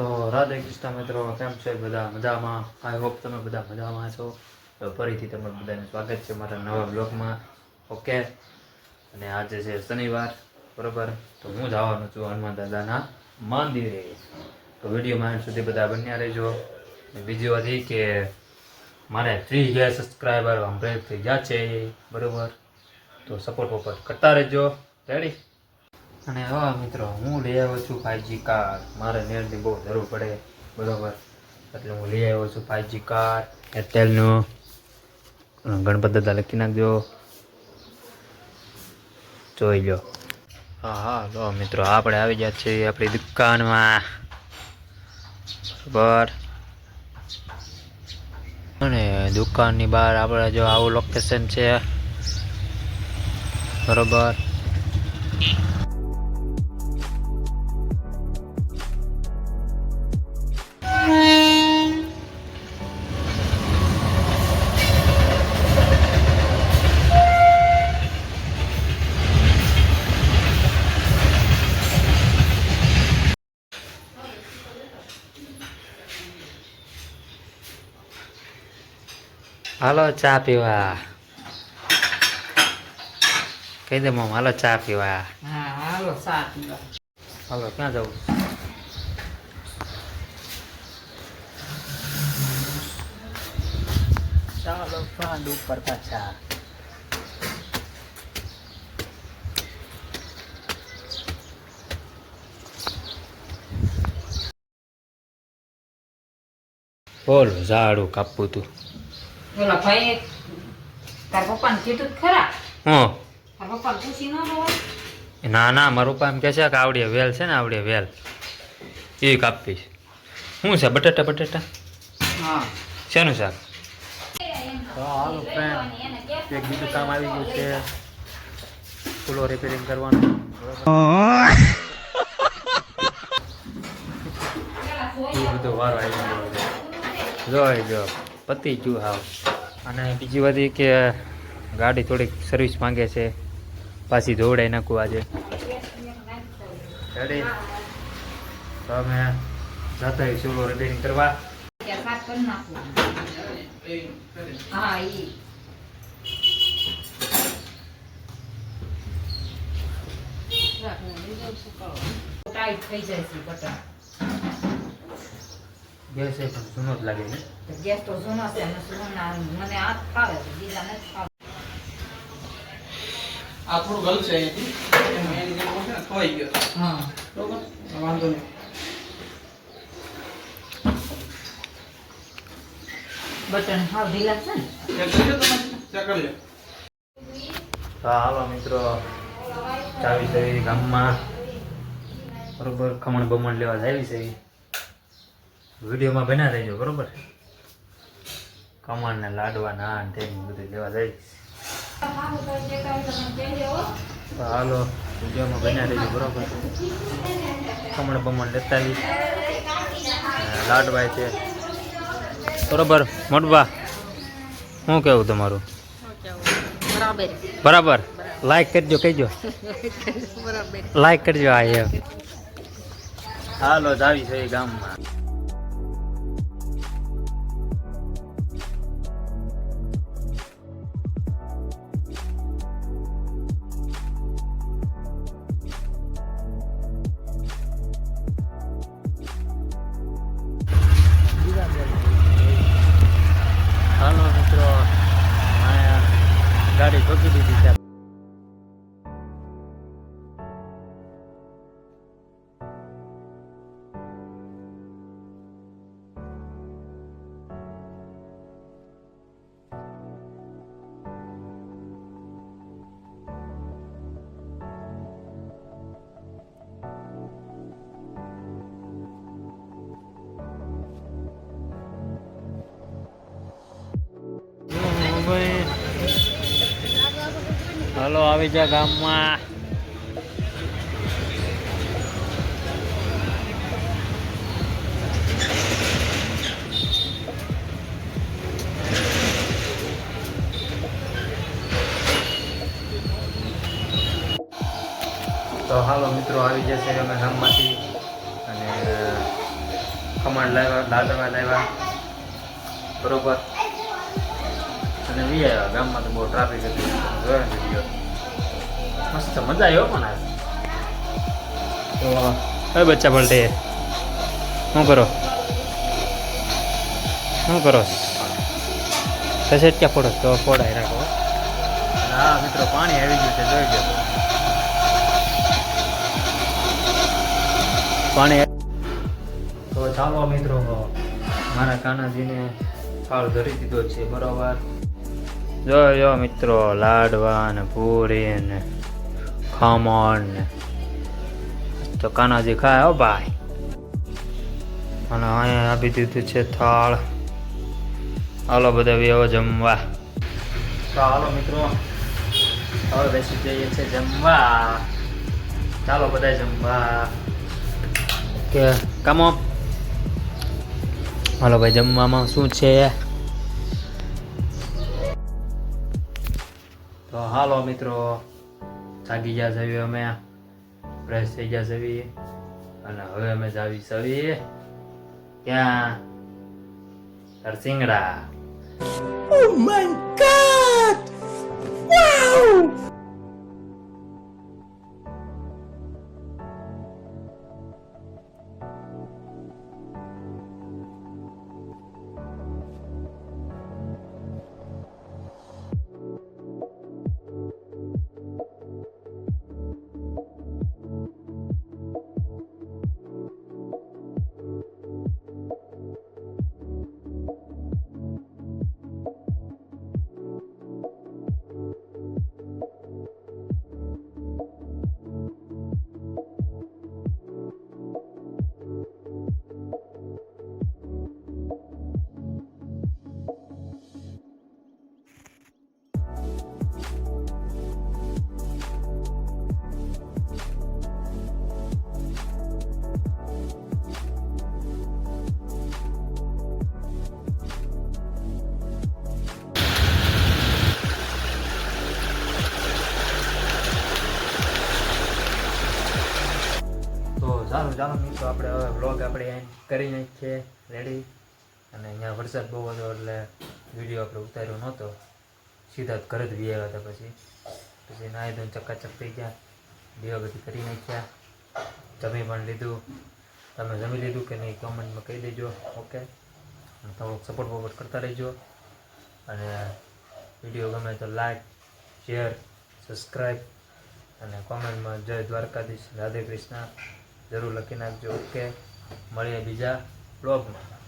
તો રાધે કૃષ્ણ મિત્રો, કેમ છે બધા? મજામાં? આઈ હોપ તમે બધા મજામાં છો. તો ફરીથી તમારું બધાને સ્વાગત છે મારા નવા બ્લોગમાં ઓકે અને આજે છે શનિવાર, બરોબર? તો હું જવાનો છું હનુમાન દાદાના મંદિરે. તો વિડીયોમાં એમ સુધી બધા બન્યા રહેજો. બીજી વાત એ કે મારે થ્રી હજાર સબસ્ક્રાઈબર બ્રેક થઈ ગયા છે. બરોબર? તો સપોર્ટ વપોર્ટ કરતા રહેજો. રેડી અને હા, મિત્રો, હું લઈ આવ્યો છું ફાઇવજી કાર મારે નેટની બહુ જરૂર પડે, બરોબર? એટલે હું લઈ આવ્યો છું ફાઇવજી કાર એરટેલનું ગણપત દાદા લખી નાખજો. જોઈ લો. હા હા લો મિત્રો, આપણે આવી ગયા છીએ આપણી દુકાનમાં. બરાબર? અને દુકાનની બહાર આપણે જો આવું લોકેશન છે. બરોબર? હાલો ચા પીવા. કહી દે મમ હાલો ચા પીવા. હાલો સા પીવા. હાલો ક્યાં જવું? ચાલો ફાંડ ઉપર પાછા. બોલ ઝાડું કાપવું તું. ઓલા ભાઈ તાર પપ્પાને કીધું ખરા. હું? તાર પપ્પાને પૂછી ન હોય. ના ના મારું પપ્પા એમ કહે છે કે આવડીએ વેલ છે ને આવડીએ વેલ. એ કાપીશ શું છે બટાટા બટાટા? હા. શેનું શાક? તો હાલો ફ્રેન્ડ એક બીજું કામ આવી ગયું છે. ફૂલો રિપેરિંગ કરવાનું. એ બધો વારો આવી ગયો. જોઈ જો પતી ગયું હાવ. અને બીજી વાત એ કે ગાડી થોડીક સર્વિસ માંગે છે. પાછી ધોવડાઈ નાખું આજે. રેડી તો અમે જતા રિપેરિંગ કરવા. હા ટાઈટ થઈ જાય છે બટન ગેસ એ પણ જૂનો જ લાગે છે. ગેસ તો જૂનો છે અને જૂના મને હાથ ફાવે છે બીજા નથી ફાવે આ થોડું ગલ છે અહીંયાથી. એની જેમ છે ને ખવાઈ ગયો. હા. બરોબર? વાંધો નહીં. બટન હાવ ઢીલા છે ને. ચેક કરજો તમે ચેક કરી હાલો મિત્રો ચાવી ગામમાં. બરોબર ખમણ બમણ લેવા જાય છે. વિડીયોમાં બના રહેજો બરોબર? ખમણ ને લાડવા ના ને તે બધું લેવા જઈશ હાલો વિડીયોમાં બના રહેજો બરોબર? કમળ બમણ લેતા આવીશ લાડવા છે. બરોબર મોટબા શું કેવું તમારું? બરાબર. લાઈક કરજો કહેજો. લાઈક કરજો આ હાલો જાવી છે ગામમાં. ઠોકી દીધી હાલો, આવી જા ગામમાં. તો હાલો મિત્રો, આવી જશે અમે ગામમાંથી. અને ખમણ લાવ્યા લાડવા લાવ્યા. બરોબર. વી આવ્યા ગામમાં તો બહુ ટ્રાફિક હતી. જોયો ને વીડિયો મસ્ત મજા આવ્યો પણ આ તો હવે બચ્ચા પલટે શું કરો? શું કરો? સસેટ ક્યાં ફોડો તો ફોડાઈ રાખો હા. મિત્રો પાણી આવી ગયું છે જોઈ ગયો પાણી તો ચાલો મિત્રો મારા કાનાજીને ફાળ ધરી દીધો છે બરોબર? જો જો મિત્રો લાડવા ને પૂરી ને ખમણ. ને તો કાનાજી ખાય હો ભાઈ. અને અહીંયા આપી દીધું છે થાળ. હાલો બધા વ્યવો જમવા. હાલો મિત્રો, હવે બેસી જઈએ છે જમવા. ચાલો બધા જમવા. કે કામો હાલો ભાઈ, જમવામાં શું છે? હાલો મિત્રો થાકી ગયા જઈએ અમે. ફ્રેશ થઈ ગયા જઈએ અને હવે અમે જાવી સવીએ ક્યાં હરસિંગડા. તો મિત્રો આપણે હવે બ્લોગ આપણે કરી નાખીએ રેડી અને અહીંયા વરસાદ બહુ હતો એટલે વીડિયો આપણે ઉતાર્યો નહોતો. સીધા જ ઘરે જ આવ્યા હતા પછી. પછી નાહી ધોઈને ચકાચક થઈ ગયા. દીવા બધી કરી નાખ્યા. જમી પણ લીધું. તમે જમી લીધું કે નહીં કોમેન્ટમાં કહી દેજો. ઓકે થોડોક સપોર્ટ વપોર્ટ કરતા રહેજો. અને વીડિયો ગમે તો લાઈક શેર સબસ્ક્રાઈબ અને કોમેન્ટમાં જય દ્વારકાધીશ. રાધે કૃષ્ણ. જરૂર લખી નાખજો. ઓકે મળીએ બીજા બ્લોગમાં